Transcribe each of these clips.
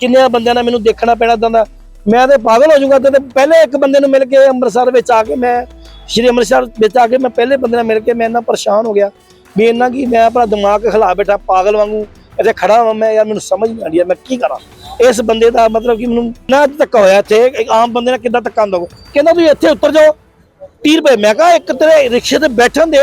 ਕਿੰਨੇ ਬੰਦਿਆਂ ਨਾਲ ਮੈਨੂੰ ਦੇਖਣਾ ਪੈਣਾ ਇਦਾਂ ਦਾ। ਮੈਂ ਤੇ ਪਾਗਲ ਹੋ ਜਾਊਗਾ ਤੇ ਤੇ ਪਹਿਲੇ ਇੱਕ ਬੰਦੇ ਨੂੰ ਮਿਲ ਕੇ ਅੰਮ੍ਰਿਤਸਰ ਵਿੱਚ ਆ ਕੇ ਮੈਂ, ਸ਼੍ਰੀ ਅੰਮ੍ਰਿਤਸਰ ਵਿੱਚ ਆ ਕੇ ਮੈਂ ਪਹਿਲੇ ਬੰਦੇ ਨਾਲ ਮਿਲ ਕੇ ਮੈਂ ਇੰਨਾ ਪਰੇਸ਼ਾਨ ਹੋ ਗਿਆ ਵੀ ਇੰਨਾ ਕੀ ਮੈਂ ਆਪਣਾ ਦਿਮਾਗ ਖਿਲਾ ਬੈਠਾ ਪਾਗਲ ਵਾਂਗੂ, ਇੱਥੇ ਖੜਾ ਹਾਂ ਮੈਂ, ਯਾਰ ਮੈਨੂੰ ਸਮਝ ਨਹੀਂ ਆਉਂਦੀ ਯਾਰ ਮੈਂ ਕੀ ਕਰਾਂ? ਇਸ ਬੰਦੇ ਦਾ ਮਤਲਬ ਕਿ ਮੈਨੂੰ ਨਾ ਧੱਕਾ ਹੋਇਆ ਇੱਥੇ, ਇੱਕ ਆਮ ਬੰਦੇ ਨਾਲ ਕਿੱਦਾਂ ਧੱਕਾ ਹੁੰਦਾ ਕਹਿੰਦਾ ਤੁਸੀਂ ਇੱਥੇ ਉਤਰ ਜਾਓ 30 ਰੁਪਏ, ਮੈਂ ਕਿਹਾ ਇੱਕ ਤੇਰੇ ਰਿਕਸ਼ੇ ਤੇ ਬੈਠਣ ਦੇ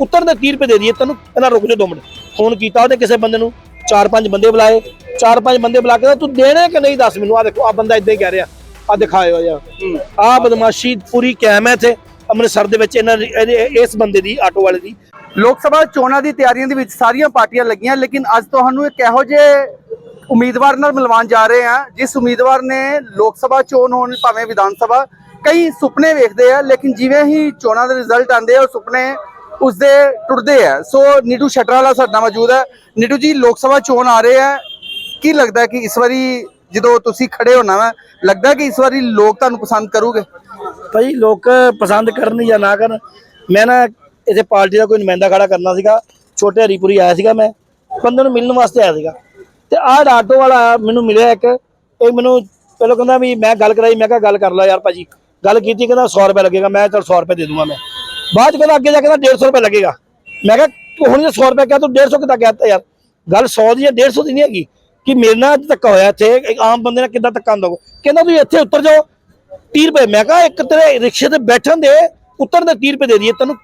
ਉਤਰਨ ਦੇ 30 ਰੁਪਏ ਦੇ ਦਈਏ, ਤੈਨੂੰ ਕਹਿੰਦਾ ਰੁਕ ਜਾ ਦੋ ਮਿੰਟ। ਫੋਨ ਕੀਤਾ ਉਹਨੇ ਕਿਸੇ ਬੰਦੇ ਨੂੰ ਚਾਰ ਪੰਜ ਬੰਦੇ ਬੁਲਾਏ। ਚਾਰ ਪੰਜ ਬੰਦੇ ਬੁਲਾ ਕੇ ਤੂੰ ਦੇਣੇ ਕਿ ਨਹੀਂ ਦੱਸ ਮੈਨੂੰ? ਆ ਦੇਖੋ ਆ ਬੰਦਾ ਇਦਾਂ ਹੀ ਕਹਿ ਰਿਹਾ। ਆ ਦਿਖਾਇਓ ਯਾਰ ਆ ਬਦਮਾਸ਼ੀ ਪੂਰੀ ਕਾਇਮ ਹੈ ਇੱਥੇ। ਅੰਮ੍ਰਿਤਸਰ ਦੇ ਵਿੱਚ ਇਹਨਾਂ ਇਸ ਬੰਦੇ ਦੀ ਆਟੋ ਵਾਲੇ ਦੀ। ਲੋਕ ਸਭਾ ਚੋਣਾਂ ਦੀ ਤਿਆਰੀਆਂ ਦੇ ਵਿੱਚ ਸਾਰੀਆਂ ਪਾਰਟੀਆਂ ਲੱਗੀਆਂ ਲੇਕਿਨ ਅੱਜ ਤੁਹਾਨੂੰ ਇੱਕ ਇਹੋ ਜਿਹੇ ਉਮੀਦਵਾਰ ਨਾਲ ਮਿਲਵਾਉਣ ਜਾ ਰਹੇ ਹਾਂ ਜਿਸ ਉਮੀਦਵਾਰ ਨੇ ਲੋਕ ਸਭਾ ਚੋਣ ਹੋਣ ਭਾਵੇਂ ਵਿਧਾਨ ਸਭਾ ਕਈ ਸੁਪਨੇ ਵੇਖਦੇ ਆ ਲੇਕਿਨ ਜਿਵੇਂ ਹੀ ਚੋਣਾਂ ਦੇ ਰਿਜ਼ਲਟ ਆਉਂਦੇ ਆ ਉਹ ਸੁਪਨੇ ਉਸਦੇ ਟੁੱਟਦੇ ਆ। ਸੋ ਨੀਟੂ ਸ਼ਟਰਾਲਾ ਸਾਡਾ ਮੌਜੂਦ ਹੈ। ਨੀਟੂ ਜੀ, ਲੋਕ ਸਭਾ ਚੋਣ ਆ ਰਹੇ ਆ ਕੀ ਲੱਗਦਾ ਕਿ ਇਸ ਵਾਰੀ ਜਦੋਂ ਤੁਸੀਂ ਖੜੇ ਹੋਣਾ ਵਾ ਲੱਗਦਾ ਕਿ ਇਸ ਵਾਰੀ ਲੋਕ ਤੁਹਾਨੂੰ ਪਸੰਦ ਕਰੂਗੇ? ਭਾਈ, ਲੋਕ ਪਸੰਦ ਕਰਨ ਜਾਂ ਨਾ ਕਰਨ, ਮੈਂ ਨਾ ਇਥੇ ਪਾਰਟੀ ਦਾ ਕੋਈ ਨੁਮਾਇੰਦਾ ਖੜਾ ਕਰਨਾ ਸੀਗਾ। ਛੋਟੇ ਹਰੀਪੁਰੀ ਆਇਆ ਸੀਗਾ ਮੈਂ। ਬੰਦੇ ਨੂੰ ਮਿਲਣ ਵਾਸਤੇ ਆਇਆ ਸੀਗਾ। ਤੇ ਆਹ ਆਟੋ ਵਾਲਾ ਮੈਨੂੰ ਮਿਲਿਆ ਇੱਕ। ਇਹ ਮੈਨੂੰ ਪਹਿਲਾਂ ਕਹਿੰਦਾ ਵੀ ਮੈਂ ਗੱਲ ਕਰਾਈ, ਮੈਂ ਕਿਹਾ ਗੱਲ ਕਰ ਲੈ ਯਾਰ ਭਾਜੀ। ਗੱਲ ਕੀਤੀ, ਕਹਿੰਦਾ 100 ਰੁਪਏ ਲੱਗੇਗਾ। ਮੈਂ ਚਲ 100 ਰੁਪਏ ਦੇ ਦੂੰਗਾ ਮੈਂ। ਬਾਅਦ ਕਹਿੰਦਾ ਅੱਗੇ ਜਾ ਕੇ ਕਹਿੰਦਾ 150 ਰੁਪਏ ਲੱਗੇਗਾ। ਮੈਂ ਕਿਹਾ ਤੂੰ ਹੁਣ ਜੇ 100 ਰੁਪਏ ਕਿਹਾ ਤੂੰ 150 ਕਿੱਦਾਂ ਕਹਿਤਾ ਯਾਰ? ਗੱਲ 100 ਦੀ ਜਾਂ 150 ਦੀ ਨਹੀਂ ਹੈਗੀ। ਕਿ ਮੇਰੇ ਨਾਲ ਧੱਕਾ ਹੋਇਆ ਇੱਥੇ ਇੱਕ ਆਮ ਬੰਦੇ ਨਾਲ ਕਿੱਦਾਂ ਧੱਕਾ ਹੁੰਦਾ। ਕਹਿੰਦਾ ਤੁਸੀਂ ਇੱਥੇ ਉੱਤਰ ਜਾਓ 30 ਰੁਪਏ। ਮੈਂ ਕਿਹਾ ਇੱਕ ਤੇਰੇ ਰਿਕਸ਼ੇ ਤੇ ਬੈਠਣ ਦੇ ਉਤਰਨ ਦੇ 30 ਰੁਪਏ ਦੇ ਦਈਏ ਤੈਨੂੰ।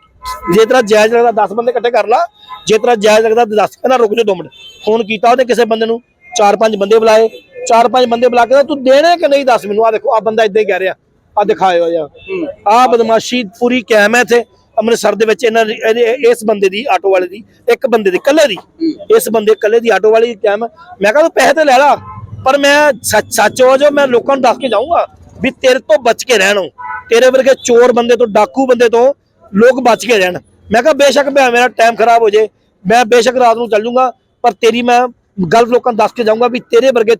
ਜੇ ਤੇਰਾ ਜਾਇਜ਼ ਲੱਗਦਾ 10 ਬੰਦੇ ਇਕੱਠੇ ਕਰ ਲਾ ਜੇ ਤੇਰਾ ਜਾਇਜ਼ ਲੱਗਦਾ 10 ਕਹਿੰਦਾ ਰੁਕ ਜਾ ਦੋ ਮਿੰਟ। ਫੋਨ ਕੀਤਾ ਉਹਨੇ ਕਿਸੇ ਬੰਦੇ ਨੂੰ ਚਾਰ ਪੰਜ ਬੰਦੇ ਬੁਲਾਏ। ਚਾਰ ਪੰਜ ਬੰਦੇ ਬੁਲਾ ਕੇ ਕਹਿੰਦਾ ਤੂੰ ਦੇਣੇ ਕਿ ਨਹੀਂ ਦੱਸ ਮੈਨੂੰ? ਆ ਦੇਖੋ ਆ ਬੰਦਾ ਇਦਾਂ ਹੀ ਕਹਿ ਰਿਹਾ। ਆ ਦਿਖਾਇਓ ਯਾਰ ਆ ਬਦਮਾਸ਼ੀ ਪੂਰੀ ਕਾਇਮ ਹੈ ਇੱਥੇ। ਅੰਮ੍ਰਿਤਸਰ ਦੇ ਵਿੱਚ ਇਹਨਾਂ ਇਸ ਬੰਦੇ ਦੀ ਆਟੋ ਵਾਲੇ ਦੀ, ਇੱਕ ਬੰਦੇ ਦੀ ਇਕੱਲੇ ਦੀ। ਇਸ ਬੰਦੇ ਇਕੱਲੇ ਦੀ ਆਟੋ ਵਾਲੀ ਦੀ ਕਾਇਮ ਮੈਂ ਕਿਹਾ ਤੂੰ ਪੈਸੇ ਤੇ ਲੈ ਲਾ, ਪਰ ਮੈਂ ਸੱਚ ਸੱਚ ਹੋ ਜੋ ਮੈਂ ਲੋਕਾਂ ਨੂੰ ਦੱਸ ਕੇ ਜਾਊਂਗਾ ਵੀ ਤੇਰੇ ਤੋਂ ਬਚ ਕੇ ਰਹਿਣੋ ਤੇਰੇ ਵਰਗੇ ਚੋਰ ਬੰਦੇ ਤੋਂ, ਡਾਕੂ ਬੰਦੇ ਤੋਂ ਲੋਕ ਬਚ ਕੇ ਰਹਿਣ। ਮੈਂ ਕਿਹਾ ਬੇਸ਼ੱਕ ਭਾਵੇਂ ਮੇਰਾ ਟਾਈਮ ਖਰਾਬ ਹੋ ਜੇ। ਮੈਂ ਬੇਸ਼ੱਕ ਰਾਤ ਨੂੰ ਚੱਲ ਜਾਊਂਗਾ ਪਰ ਤੇਰੀ ਮੈਂ ਗਲਤ ਲੋਕਾਂ ਨੂੰ ਦੱਸ ਕੇ ਜਾਊਂਗਾ ਵੀ ਤੇਰੇ ਵਰਗੇ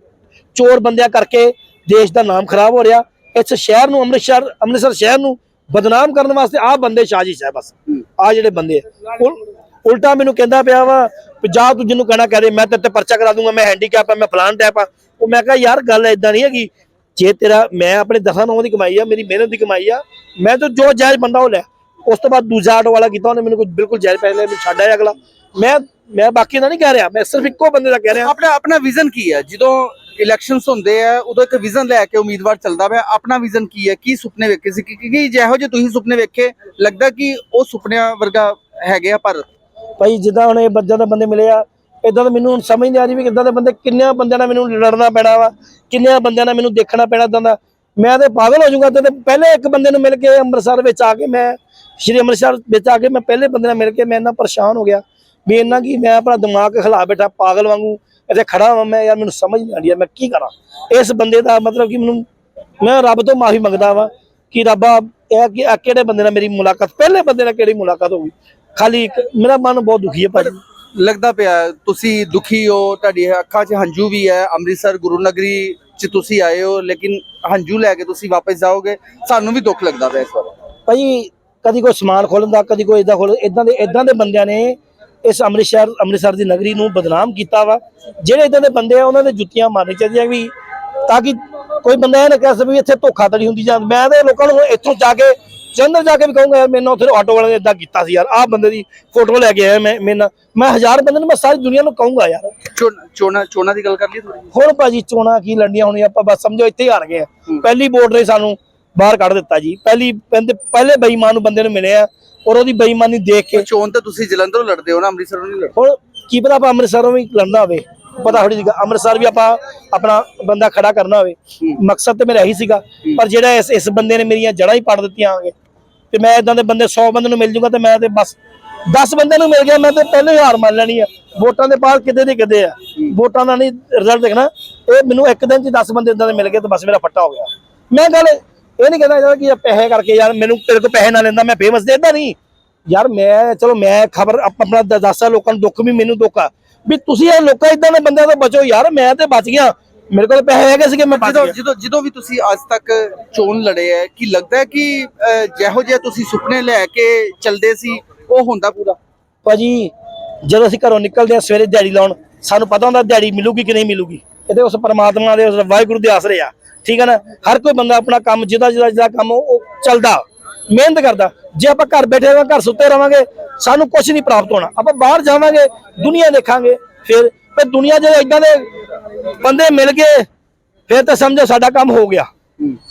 ਚੋਰ ਬੰਦਿਆਂ ਕਰਕੇ ਦੇਸ਼ ਦਾ ਨਾਮ ਖਰਾਬ ਹੋ ਰਿਹਾ। ਇਸ ਸ਼ਹਿਰ ਨੂੰ, ਅੰਮ੍ਰਿਤਸਰ ਅੰਮ੍ਰਿਤਸਰ ਸ਼ਹਿਰ ਨੂੰ ਬਦਨਾਮ ਕਰਨ ਵਾਸਤੇ ਆਹ ਬੰਦੇ ਸਾਜ਼ਿਸ਼ ਹੈ ਬਸ। ਆਹ ਜਿਹੜੇ ਬੰਦੇ ਆ। ਉਲ- ਉਲਟਾ ਮੈਨੂੰ ਕਹਿੰਦਾ ਪਿਆ ਵਾ ਜਾ ਤੂੰ ਜਿਹਨੂੰ ਕਹਿਣਾ ਕਹਦੇ ਮੈਂ ਤੇਰੇ ਤੇ ਪਰਚਾ ਕਰਾ ਦੂੰਗਾ ਮੈਂ ਹੈਂਡੀਕੈਪ ਆ ਮੈਂ ਫਲਾਨ ਟੈਪ ਆ। ਉਹ ਮੈਂ ਕਿਹਾ ਯਾਰ ਗੱਲ ਇਦਾਂ ਨਹੀਂ ਹੈਗੀ। ਜੇ ਤੇਰਾ ਮੈਂ ਆਪਣੇ ਦਸਾਂ ਨੌਂ ਦੀ ਕਮਾਈ ਆ ਮੇਰੀ ਮਿਹਨਤ ਦੀ ਕਮਾਈ ਆ ਮੈਂ ਤਾਂ ਜੋ ਜਾਇਜ਼ ਬੰਦਾ ਉਹ ਲੈ। ਉਸ ਤੋਂ ਬਾਅਦ ਦੂਜਾ ਆਟੋ ਵਾਲਾ ਕੀਤਾ ਉਹਨੇ ਮੈਨੂੰ ਕੋਈ ਬਿਲਕੁਲ ਜਾਇਜ਼ ਪੈਸੇ ਲੈ ਮੈਨੂੰ ਛੱਡ ਆਇਆ ਅਗਲਾ। ਮੈਂ ਮੈਂ ਬਾਕੀ ਦਾ ਨਹੀਂ ਕਹਿ ਰਿਹਾ ਮੈਂ ਸਿਰਫ ਇੱਕੋ ਬੰਦੇ ਦਾ ਕਹਿ ਰਿਹਾ। ਆਪਣਾ ਆਪਣਾ ਵਿਜ਼ਨ ਕੀ ਹੈ ਜਦੋਂ ਇਲੈਕਸ਼ਨਸ ਹੁੰਦੇ ਆ, ਉਦੋਂ ਇੱਕ ਵਿਜ਼ਨ ਲੈ ਕੇ ਉਮੀਦਵਾਰ ਚੱਲਦਾ ਪਿਆ। ਆਪਣਾ ਵਿਜ਼ਨ ਕੀ ਹੈ? ਕੀ ਸੁਪਨੇ ਵੇਖੇ ਸੀ? ਕਿ ਜਿਹੋ ਜਿਹੇ ਤੁਸੀਂ ਸੁਪਨੇ ਵੇਖੇ, ਲੱਗਦਾ ਕਿ ਉਹ ਸੁਪਨਿਆਂ ਵਰਗਾ ਹੈਗੇ ਆ ਭਾਰਤ? ਭਾਈ, ਜਿੱਦਾਂ ਹੁਣ ਇਹ ਬੱਜਾਂ ਦੇ ਬੰਦੇ ਮਿਲੇ ਆ ਇਦਾਂ ਤਾਂ ਮੈਨੂੰ ਹੁਣ ਸਮਝ ਨਹੀਂ ਆ ਰਹੀ ਵੀ ਕਿੱਦਾਂ ਦੇ ਬੰਦੇ, ਕਿੰਨਿਆਂ ਬੰਦਿਆਂ ਨਾਲ ਮੈਨੂੰ ਲੜਨਾ ਪੈਣਾ ਵਾ, ਕਿੰਨਿਆਂ ਬੰਦਿਆਂ ਨਾਲ ਮੈਨੂੰ ਦੇਖਣਾ ਪੈਣਾ ਇਦਾਂ ਦਾ। ਮੈਂ ਤੇ ਪਾਗਲ ਹੋ ਜਾਊਗਾ ਤੇ ਪਹਿਲੇ ਇੱਕ ਬੰਦੇ ਨੂੰ ਮਿਲ ਕੇ ਅੰਮ੍ਰਿਤਸਰ ਵਿੱਚ ਆ ਕੇ ਮੈਂ, ਸ਼੍ਰੀ ਅੰਮ੍ਰਿਤਸਰ ਵਿੱਚ ਆ ਕੇ ਮੈਂ ਪਹਿਲੇ ਬੰਦੇ ਨਾਲ ਮਿਲ ਕੇ ਮੈਂ ਇੰਨਾ ਪਰੇਸ਼ਾਨ ਹੋ ਗਿਆ, ਵੀ ਇੰਨਾ ਕੀ ਮੈਂ ਆਪਣਾ ਦਿਮਾਗ ਖਿਲਾ ਬੈਠਾ ਪਾਗਲ ਵਾਂਗੂ। ਇੱਥੇ ਖੜਾ ਹਾਂ ਮੈਂ ਯਾਰ ਮੈਨੂੰ ਸਮਝ ਨਹੀਂ ਆਉਂਦੀ ਮੈਂ ਕੀ ਕਰਾਂ? ਇਸ ਬੰਦੇ ਦਾ ਮਤਲਬ ਕਿ ਮੈਨੂੰ ਮੈਂ ਰੱਬ ਤੋਂ ਮਾਫੀ ਮੰਗਦਾ ਵਾਂ ਕਿ ਰੱਬਾ ਇਹ ਕਿ ਕਿਹੜੇ ਬੰਦੇ ਨਾਲ ਮੇਰੀ ਮੁਲਾਕਾਤ ਪਹਿਲੇ ਬੰਦੇ ਨਾਲ ਕਿਹੜੀ ਮੁਲਾਕਾਤ ਹੋ ਗਈ? ਖਾਲੀ ਮੇਰਾ ਮਨ ਬਹੁਤ ਦੁਖੀ ਹੈ ਭਾਜੀ। ਲੱਗਦਾ ਪਿਆ ਤੁਸੀਂ ਦੁਖੀ ਹੋ ਤੁਹਾਡੀ ਅੱਖਾਂ 'ਚ ਹੰਝੂ ਵੀ ਹੈ ਅੰਮ੍ਰਿਤਸਰ ਗੁਰੂ ਨਗਰੀ 'ਚ ਤੁਸੀਂ ਆਏ ਹੋ ਲੇਕਿਨ ਹੰਝੂ ਲੈ ਕੇ ਤੁਸੀਂ ਵਾਪਸ ਜਾਓਗੇ ਸਾਨੂੰ ਵੀ ਦੁੱਖ ਲੱਗਦਾ ਪਿਆ ਇਸ ਵਾਰ। ਭਾਈ ਕਦੀ ਕੋਈ ਸਮਾਨ ਖੋਲਣ ਦਾ ਕਦੀ ਕੋਈ ਇਦਾਂ ਖੋਲ ਇਦਾਂ ਦੇ ਇਦਾਂ ਦੇ ਬੰਦਿਆਂ ਨੇ ਇਸ ਅੰਮ੍ਰਿਤਸਰ ਅੰਮ੍ਰਿਤਸਰ ਦੀ ਨਗਰੀ ਨੂੰ ਬਦਨਾਮ ਕੀਤਾ ਵਾ। ਜਿਹੜੇ ਇਦਾਂ ਦੇ ਬੰਦੇ ਆ ਉਹਨਾਂ ਦੇ ਜੁੱਤੀਆਂ ਮਾਰਨੀ ਚਾਹੀਦੀਆਂ ਵੀ ਤਾਂ ਕਿ ਕੋਈ ਬੰਦਾ ਇਹ ਨਾ ਕਹਿ ਸਕੇ ਵੀ ਇੱਥੇ ਧੋਖਾਧੜੀ ਹੁੰਦੀ ਜਾਂ ਮੈਂ ਤੇ ਲੋਕਾਂ ਨੂੰ ਇੱਥੋਂ ਜਾ ਕੇ ਜੰਦਰ ਜਾ ਕੇ ਵੀ ਕਹੂੰਗਾ ਯਾਰ ਮੈਨੂੰ ਉੱਥੇ ਆਟੋ ਵਾਲੇ ਨੇ ਇਦਾਂ ਕੀਤਾ ਸੀ ਯਾਰ ਆਹ ਬੰਦੇ ਦੀ ਫੋਟੋ ਲੈ ਕੇ ਆਇਆ ਮੈਂ ਮੇਰੇ ਨਾਲ। ਮੈਂ ਹਜ਼ਾਰ ਬੰਦੇ ਨੂੰ ਮੈਂ ਸਾਰੀ ਦੁਨੀਆ ਨੂੰ ਕਹੂੰਗਾ ਯਾਰ। ਚੋਣ- ਚੋਣਾਂ ਦੀ ਗੱਲ ਕਰ ਲਈ ਥੋੜੀ ਹੁਣ ਭਾਜੀ ਚੋਣਾਂ ਕੀ ਲੜਨੀਆਂ ਹੋਣੀਆਂ ਆਪਾਂ ਬਸ ਸਮਝੋ ਇੱਥੇ ਹੀ ਹਾਰ ਗਏ ਆ। ਪਹਿਲੀ ਵੋਟ ਨੇ ਸਾਨੂੰ ਬਾਹਰ ਕੱਢ ਦਿੱਤਾ ਜੀ। ਪਹਿਲੀ ਪਹਿਲੇ ਬੇਈਮਾਨ ਨੂੰ ਬੰਦੇ ਨੂੰ ਮਿਲੇ ਆ। ਔਰ ਉਹਦੀ ਬੇਈਮਾਨੀ ਦੇਖ ਕੇ ਚੋਣ ਤਾਂ ਤੁਸੀਂ ਜਲੰਧਰੋਂ ਲੜਦੇ ਹੋ ਨਾ ਅੰਮ੍ਰਿਤਸਰੋਂ ਨਹੀਂ ਲੜਦੇ। ਹੁਣ ਕੀ ਪਤਾ ਆਪਾਂ ਅੰਮ੍ਰਿਤਸਰੋਂ ਵੀ ਲੜਨਾ ਹੋਵੇ ਪਤਾ ਥੋੜੀ ਸੀਗਾ ਅੰਮ੍ਰਿਤਸਰ ਵੀ ਆਪਾਂ ਆਪਣਾ ਬੰਦਾ ਖੜਾ ਕਰਨਾ ਹੋਵੇ। ਮਕਸਦ ਤੇ ਮੇਰਾ ਇਹੀ ਸੀਗਾ ਪਰ ਜਿਹੜਾ ਇਸ ਇਸ ਬੰਦੇ ਨੇ ਮੇਰੀਆਂ ਜੜ੍ਹਾਂ ਹੀ ਪੜ ਦਿੱਤੀਆਂ ਆਗੇ ਤੇ ਮੈਂ ਇਦਾਂ ਦੇ ਬੰਦੇ 100 ਬੰਦੇ ਨੂੰ ਮਿਲ ਜੂਗਾ ਤੇ ਮੈਂ ਤੇ ਬਸ 10 ਬੰਦੇ ਨੂੰ ਮਿਲ ਗਿਆ ਮੈਂ ਤੇ ਪਹਿਲੇ ਹਾਰ ਮੰਨ ਲੈਣੀ ਆ। ਵੋਟਾਂ ਦੇ ਬਾਅਦ ਕਿਤੇ ਦੇ ਕਿਤੇ ਆ। ਵੋਟਾਂ ਦਾ ਨਹੀਂ ਰਿਜ਼ਲਟ ਦੇਖਣਾ। ਇਹ ਮੈਨੂੰ ਇੱਕ ਦਿਨ ਚ 10 ਬੰਦੇ ਇਦਾਂ ਦੇ ਮਿਲ ਗਏ ਤੇ ਬਸ ਮੇਰਾ ਫੱਟਾ ਹੋ ਗਿਆ। ਮੈਂ ਗੱਲ ਇਹ ਨਹੀਂ ਕਹਿੰਦਾ ਕਿ ਪੈਸੇ ਕਰਕੇ ਯਾਰ ਮੈਨੂੰ ਤੇਰੇ ਤੋਂ ਪੈਸੇ ਨਾ ਲੈਂਦਾ ਮੈਂ ਫੇਮਸ ਦੇ ਨਹੀਂ। ਯਾਰ ਮੈਂ ਚਲੋ ਮੈਂ ਖਬਰ ਆਪਣਾ ਦੱਸਾਂ ਲੋਕਾਂ ਨੂੰ ਦੁੱਖ ਵੀ ਮੈਨੂੰ ਦੁੱਖ ਆ। ਵੀ ਤੁਸੀਂ ਇਹ ਲੋਕਾਂ ਇਦਾਂ ਦੇ ਬੰਦਿਆਂ ਤੋਂ ਬਚੋ ਯਾਰ ਮੈਂ ਤੇ ਬਚ ਗਿਆ। ਮੇਰੇ ਕੋਲ ਪੈਸੇ ਹੈਗੇ ਸੀਗੇ ਮੈਂ ਜਦੋਂ ਜਦੋਂ ਜਦੋਂ ਵੀ ਤੁਸੀਂ ਅੱਜ ਤੱਕ ਚੋਣ ਲੜੇ ਹੈ ਕੀ ਲੱਗਦਾ ਹੈ ਕਿ ਜਿਹੋ ਜਿਹਾ ਤੁਸੀਂ ਸੁਪਨੇ ਲੈ ਕੇ ਚੱਲਦੇ ਸੀ ਉਹ ਹੁੰਦਾ ਪੂਰਾ? ਭਾਜੀ ਜਦੋਂ ਅਸੀਂ ਘਰੋਂ ਨਿਕਲਦੇ ਆ ਸਵੇਰੇ ਦਿਹਾੜੀ ਲਾਉਣ ਸਾਨੂੰ ਪਤਾ ਹੁੰਦਾ ਦਿਹਾੜੀ ਮਿਲੂਗੀ ਕਿ ਨਹੀਂ ਮਿਲੂਗੀ। ਇਹਦੇ ਉਸ ਪਰਮਾਤਮਾ ਦੇ ਉਸ ਵਾਹਿਗੁਰੂ ਦੇ ਆਸਰੇ ਆ। ਠੀਕ ਹੈ ਨਾ? ਹਰ ਕੋਈ ਬੰਦਾ ਆਪਣਾ ਕੰਮ ਜਿਹਦਾ ਜਿਹਦਾ ਜਿਹਦਾ ਕੰਮ ਉਹ ਚੱਲਦਾ। ਮਿਹਨਤ ਕਰਦਾ। ਜੇ ਆਪਾਂ ਘਰ ਬੈਠੇ ਰਹਾਂਗੇ ਘਰ ਸੁੱਤੇ ਰਵਾਂਗੇ ਸਾਨੂੰ ਕੁਝ ਨਹੀਂ ਪ੍ਰਾਪਤ ਹੋਣਾ। ਆਪਾਂ ਬਾਹਰ ਜਾਵਾਂਗੇ ਦੁਨੀਆ ਦੇਖਾਂਗੇ ਫਿਰ ਤੇ ਦੁਨੀਆ ਜੇ ਇਦਾਂ ਦੇ ਬੰਦੇ ਮਿਲ ਗਏ ਫਿਰ ਤਾਂ ਸਮਝੋ ਸਾਡਾ ਕੰਮ ਹੋ ਗਿਆ।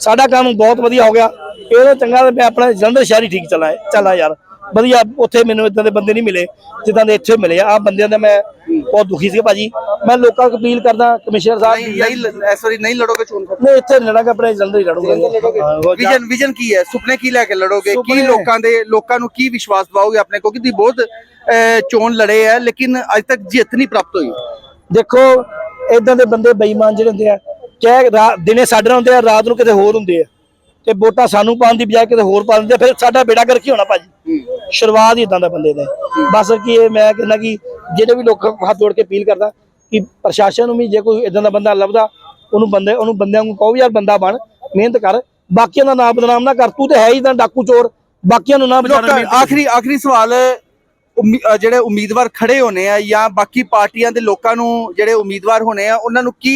ਸਾਡਾ ਕੰਮ ਬਹੁਤ ਵਧੀਆ ਹੋ ਗਿਆ। ਇਹਦਾ ਚੰਗਾ ਮੈਂ ਆਪਣਾ ਜਲੰਧਰ ਸ਼ਹਿਰ ਹੀ ਠੀਕ ਚੱਲਾ ਚੱਲਾ ਯਾਰ। ਵਧੀਆ ਉੱਥੇ ਮੈਨੂੰ ਇਦਾਂ ਦੇ ਬੰਦੇ ਨਹੀਂ ਮਿਲੇ ਜਿੱਦਾਂ ਦੇ ਇੱਥੇ ਮਿਲੇ ਆ। ਬੰਦਿਆਂ ਦਾ ਮੈਂ ਬਹੁਤ ਦੁਖੀ ਸੀ ਭਾਜੀ ਮੈਂ ਲੋਕਾਂ ਨੂੰ ਅਪੀਲ ਕਰਦਾ ਕਮਿਸ਼ਨਰ ਨਹੀਂ ਸਾਹਿਬ ਨਹੀਂ ਲ- ਇਸ ਵਾਰੀ ਨਹੀਂ ਲੜੋਗੇ ਚੋਣ ਨਹੀਂ ਇੱਥੇ ਨਹੀਂ ਲੜਾਂਗਾ ਆਪਣੇ ਜਲੰਧਰ ਹੀ ਲੜੂੰਗਾ। ਵਿਜ਼ਨ ਵਿਜ਼ਨ ਕੀ ਹੈ? ਸੁਪਨੇ ਕੀ ਲੈ ਕੇ ਲੜੋਗੇ? ਕੀ ਲੋਕਾਂ ਦੇ ਲੋਕਾਂ ਨੂੰ ਕੀ ਵਿਸ਼ਵਾਸ ਦਿਵਾਓਗੇ ਆਪਣੇ ਕੋ ਕਿ ਤੁਸੀਂ ਬਹੁਤ ਚੋਣ ਲੜੇ ਹੈ ਲੇਕਿਨ ਅੱਜ ਤੱਕ ਜਿੱਤ ਨਹੀਂ ਪ੍ਰਾਪਤ ਹੋਈ। ਦੇਖੋ ਇਦਾਂ ਦੇ ਬੰਦੇ ਬੇਈਮਾਨ ਜਿਹੜੇ ਹੁੰਦੇ ਆ ਚਾਹੇ ਦਿਨੇ ਸਾਡੇ ਨਾਲ ਹੁੰਦੇ ਆ ਰਾਤ ਨੂੰ ਕਿਤੇ ਹੋਰ ਹੁੰਦੇ ਆ। ਤੇ ਵੋਟਾਂ ਸਾਨੂੰ ਪਾਉਣ ਦੀ ਬਜਾਏ ਕਿਤੇ ਹੋਰ ਪਾ ਦਿੰਦੇ ਫਿਰ ਸਾਡਾ ਬੇੜਾ ਕਰ ਕੀ ਹੋਣਾ ਭਾਜੀ। ਸ਼ੁਰੂਆਤ ਹੀ ਇਦਾਂ ਦਾ ਬੰਦੇ ਦੇ। ਬਸ ਕੀ ਇਹ ਮੈਂ ਕਹਿੰਦਾ ਕਿ ਜਿਹੜੇ ਵੀ ਲੋਕ ਹੱਥ ਜੋੜ ਕੇ ਅਪੀਲ ਕਰਦਾ ਕਿ ਪ੍ਰਸ਼ਾਸਨ ਨੂੰ ਵੀ ਜੇ ਕੋਈ ਇਦਾਂ ਦਾ ਬੰਦਾ ਲੱਭਦਾ ਉਹਨੂੰ ਬੰਦੇ ਉਹਨੂੰ ਬੰਦਿਆਂ ਨੂੰ ਕਹੋ ਯਾਰ ਬੰਦਾ ਬਣ ਮਿਹਨਤ ਕਰ। ਬਾਕੀਆਂ ਦਾ ਨਾਮ ਬਦਨਾਮ ਨਾ ਕਰ ਤੂੰ ਤੇ ਹੈ ਹੀ ਤਾਂ ਡਾਕੂ ਚੋਰ। ਬਾਕੀਆਂ ਨੂੰ ਨਾ ਬਚਾਉਣਾ ਲੋਕਾਂ ਆਖਰੀ ਆਖਰੀ ਸਵਾਲ ਜਿਹੜੇ ਉਮੀਦਵਾਰ ਖੜੇ ਹੋਣੇ ਆ ਜਾਂ ਬਾਕੀ ਪਾਰਟੀਆਂ ਦੇ ਲੋਕਾਂ ਨੂੰ ਜਿਹੜੇ ਉਮੀਦਵਾਰ ਹੋਣੇ ਆ ਉਹਨਾਂ ਨੂੰ ਕੀ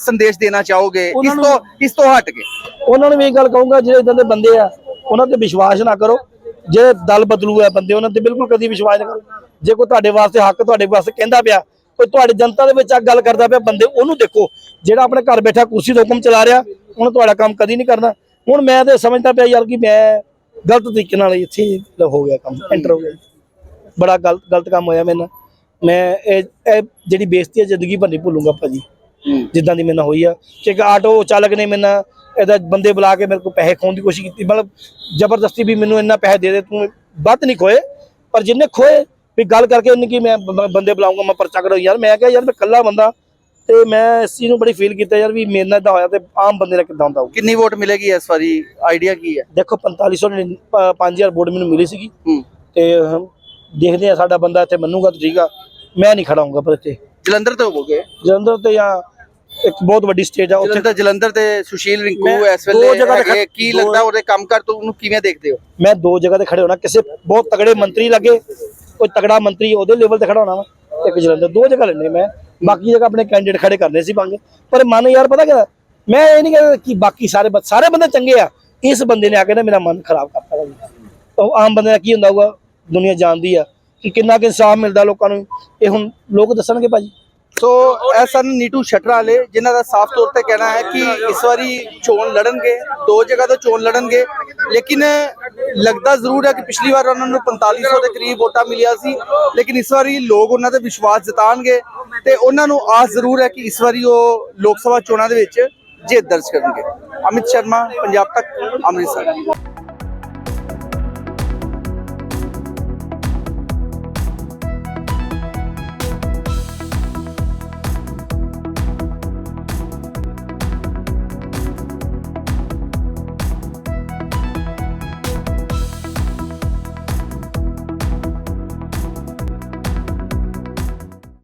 ਸੰਦੇਸ਼ ਦੇਣਾ ਚਾਹੋਗੇ? ਇਸ ਤੋਂ ਇਸ ਤੋਂ ਹਟ ਕੇ। ਉਹਨਾਂ ਨੂੰ ਵੀ ਇਹ ਗੱਲ ਕਹੂੰਗਾ ਜਿਹੜੇ ਇਦਾਂ ਦੇ ਬੰਦੇ ਆ ਉਹਨਾਂ ਤੇ ਵਿਸ਼ਵਾਸ ਨਾ ਕਰੋ। ਜਿਹੜੇ ਦਲ ਬਦਲੂ ਆ ਬੰਦੇ ਉਹਨਾਂ ਤੇ ਬਿਲਕੁਲ ਕਦੀ ਵਿਸ਼ਵਾਸ ਨਾ ਕਰੋ। ਜੇ ਕੋਈ ਤੁਹਾਡੇ ਵਾਸਤੇ ਹੱਕ ਤੁਹਾਡੇ ਵਾਸਤੇ ਕਹਿੰਦਾ ਪਿਆ ਕੋਈ ਤੁਹਾਡੀ ਜਨਤਾ ਦੇ ਵਿੱਚ ਆ ਗੱਲ ਕਰਦਾ ਪਿਆ ਬੰਦੇ ਉਹਨੂੰ ਦੇਖੋ। ਜਿਹੜਾ ਆਪਣੇ ਘਰ ਬੈਠਾ ਕੁਰਸੀ ਤੇ ਹੁਕਮ ਚਲਾ ਰਿਹਾ ਉਹਨੇ ਤੁਹਾਡਾ ਕੰਮ ਕਦੀ ਨਹੀਂ ਕਰਨਾ। ਹੁਣ ਮੈਂ ਤੇ ਸਮਝਦਾ ਪਿਆ ਯਾਰ ਕਿ ਮੈਂ ਗਲਤ ਤਰੀਕੇ ਨਾਲ ਇੱਥੇ ਹੋ ਗਿਆ ਕੰਮ ਐਂਟਰ ਹੋ ਗਿਆ। ਬੜਾ ਗਲਤ ਗਲਤ ਕੰਮ ਹੋਇਆ ਮੇਰੇ ਨਾਲ। ਮੈਂ ਇਹ ਇਹ ਜਿਹੜੀ ਬੇਇੱਜ਼ਤੀ ਹੈ ਜ਼ਿੰਦਗੀ ਭਰ ਨਹੀਂ ਭੁੱਲੂੰਗਾ ਭਾਜੀ। ਜਿੱਦਾਂ ਦੀ ਮੇਰੇ ਨਾਲ ਹੋਈ ਆ। ਕਿ ਇੱਕ ਆਟੋ ਚਾਲਕ ਨੇ ਮੇਰੇ ਨਾਲ ਇਹਦਾ ਬੰਦੇ ਬੁਲਾ ਕੇ ਮੇਰੇ ਕੋਲ ਪੈਸੇ ਖੋਣ ਦੀ ਕੋਸ਼ਿਸ਼ ਕੀਤੀ। ਮਤਲਬ ਜ਼ਬਰਦਸਤੀ ਵੀ ਮੈਨੂੰ ਇੰਨਾ ਪੈਸੇ ਦੇ ਦੇ ਤੂੰ ਵੱਧ ਨਹੀਂ ਖੋਏ ਪਰ ਜਿੰਨੇ ਖੋਏ ਵੀ ਗੱਲ ਕਰਕੇ ਉਹਨੇ ਕਿ ਮੈਂ ਬੰਦੇ ਬੁਲਾਉਂਗਾ ਮੈਂ ਪਰਚਾ ਕਰਾਉ ਯਾਰ। ਮੈਂ ਕਿਹਾ ਯਾਰ ਮੈਂ ਇਕੱਲਾ ਬੰਦਾ। ਤੇ ਮੈਂ ਇਸ ਚੀਜ਼ ਨੂੰ ਬੜੀ ਫੀਲ ਕੀਤਾ ਯਾਰ ਵੀ ਮੇਰੇ ਨਾਲ ਇਦਾਂ ਹੋਇਆ ਤੇ ਆਮ ਬੰਦੇ ਨਾਲ ਕਿੱਦਾਂ ਹੁੰਦਾ ਹੋਊ। ਕਿੰਨੀ ਵੋਟ ਮਿਲੇਗੀ ਇਸ ਵਾਰੀ? ਆਈਡੀਆ ਕੀ ਹੈ? ਦੇਖੋ 4500 ਨੇ 5000 ਵੋਟ ਮੈਨੂੰ ਮਿਲੀ ਸੀਗੀ। ਤੇ ਦੇਖਦੇ ਆ ਸਾਡਾ ਬੰਦਾ ਇੱਥੇ ਮੰਨੂਗਾ ਤਾਂ ਠੀਕ ਆ। ਮੈਂ ਨਹੀਂ ਖੜਾਉਂਗਾ ਪਰ ਇੱਥੇ। ਜਲੰਧਰ ਤੋਂ ਹੋਵੋਗੇ? ਜਲੰਧਰ ਤੇ ਜਾਂ ਇੱਕ ਬਹੁਤ ਵੱਡੀ ਸਟੇਜ ਆ ਉੱਥੇ ਜਲੰਧਰ ਜਲੰਧਰ ਤੇ ਸੁਸ਼ੀਲ ਰਿੰਕੂ ਮੈਂ ਇਸ ਦੋ ਵੇਲੇ ਜਗ੍ਹਾ ਤੇ ਹੈਗੇ। ਖੜ- ਕੀ ਦੋ- ਲੱਗਦਾ ਉਹਦੇ ਕੰਮ ਕਰ ਤੋਂ ਉਹਨੂੰ ਕਿਵੇਂ ਦੇਖਦੇ ਹੋ? ਮੈਂ ਦੋ ਜਗ੍ਹਾ ਤੇ ਖੜੇ ਹੋਣਾ ਕਿਸੇ ਬਹੁਤ ਤਗੜੇ ਮੰਤਰੀ ਲੱਗੇ ਕੋਈ ਤਗੜਾ ਮੰਤਰੀ ਉਹਦੇ ਲੈਵਲ ਤੇ ਖੜਾ ਹੋਣਾ ਵਾ ਇੱਕ ਜਲੰਧਰ ਦੋ ਜਗ੍ਹਾ ਲੈਣੇ ਮੈਂ। ਬਾਕੀ ਜਗ੍ਹਾ ਆਪਣੇ ਕੈਂਡੀਡੇਟ ਖੜੇ ਕਰਨੇ ਸੀ ਪੰਗੇ ਪਰ ਮਨ ਯਾਰ ਪਤਾ ਕਿਆ ਮੈਂ ਇਹ ਨਹੀਂ ਕਹਿੰਦਾ ਕਿ ਬਾਕੀ ਸਾਰੇ ਬੰ- ਸਾਰੇ ਬੰਦੇ ਚੰਗੇ ਆ ਇਸ ਬੰਦੇ ਨੇ ਆ ਕੇ ਨਾ ਮੇਰਾ ਮਨ ਖਰਾਬ ਕਰਤਾ। ਉਹ ਆਮ ਬੰਦੇ ਦਾ ਕੀ ਹੁੰਦਾ ਹੋਊਗਾ? ਦੁਨੀਆ ਜਾਣਦੀ ਆ। ਕਿ ਕਿੰਨਾ ਕਿ ਇਨਸਾਫ ਮਿਲਦਾ ਲੋਕਾਂ ਨੂੰ? ਇਹ ਹੁਣ ਲੋਕ ਦੱਸਣਗੇ ਭਾਜੀ। ਸੋ, ਇਹ ਸਨ ਨੀਟੂ ਸ਼ਟਰ ਵਾਲੇ, ਜਿਨ੍ਹਾਂ ਦਾ ਸਾਫ਼ ਤੌਰ ਤੇ ਕਹਿਣਾ ਹੈ ਕਿ ਇਸ ਵਾਰੀ ਚੋਣ ਲੜਨਗੇ, ਦੋ ਜਗ੍ਹਾ ਤੋਂ ਚੋਣ ਲੜਨਗੇ। ਲੇਕਿਨ ਲੱਗਦਾ ਜ਼ਰੂਰ ਹੈ ਕਿ ਪਿਛਲੀ ਵਾਰ ਉਹਨਾਂ ਨੂੰ 4500 ਦੇ ਕਰੀਬ ਵੋਟਾਂ ਮਿਲਿਆ ਸੀ। ਲੇਕਿਨ ਇਸ ਵਾਰੀ ਲੋਕ ਉਹਨਾਂ ਤੇ ਵਿਸ਼ਵਾਸ ਜਤਾਣਗੇ ਤੇ ਉਹਨਾਂ ਨੂੰ ਆਸ ਜ਼ਰੂਰ ਹੈ ਕਿ ਇਸ ਵਾਰੀ ਉਹ ਲੋਕ ਸਭਾ ਚੋਣਾਂ ਦੇ ਵਿੱਚ ਜਿੱਤ ਦਰਜ ਕਰਨਗੇ। ਅਮਿਤ ਸ਼ਰਮਾ, ਪੰਜਾਬ ਤੱਕ, ਅੰਮ੍ਰਿਤਸਰ।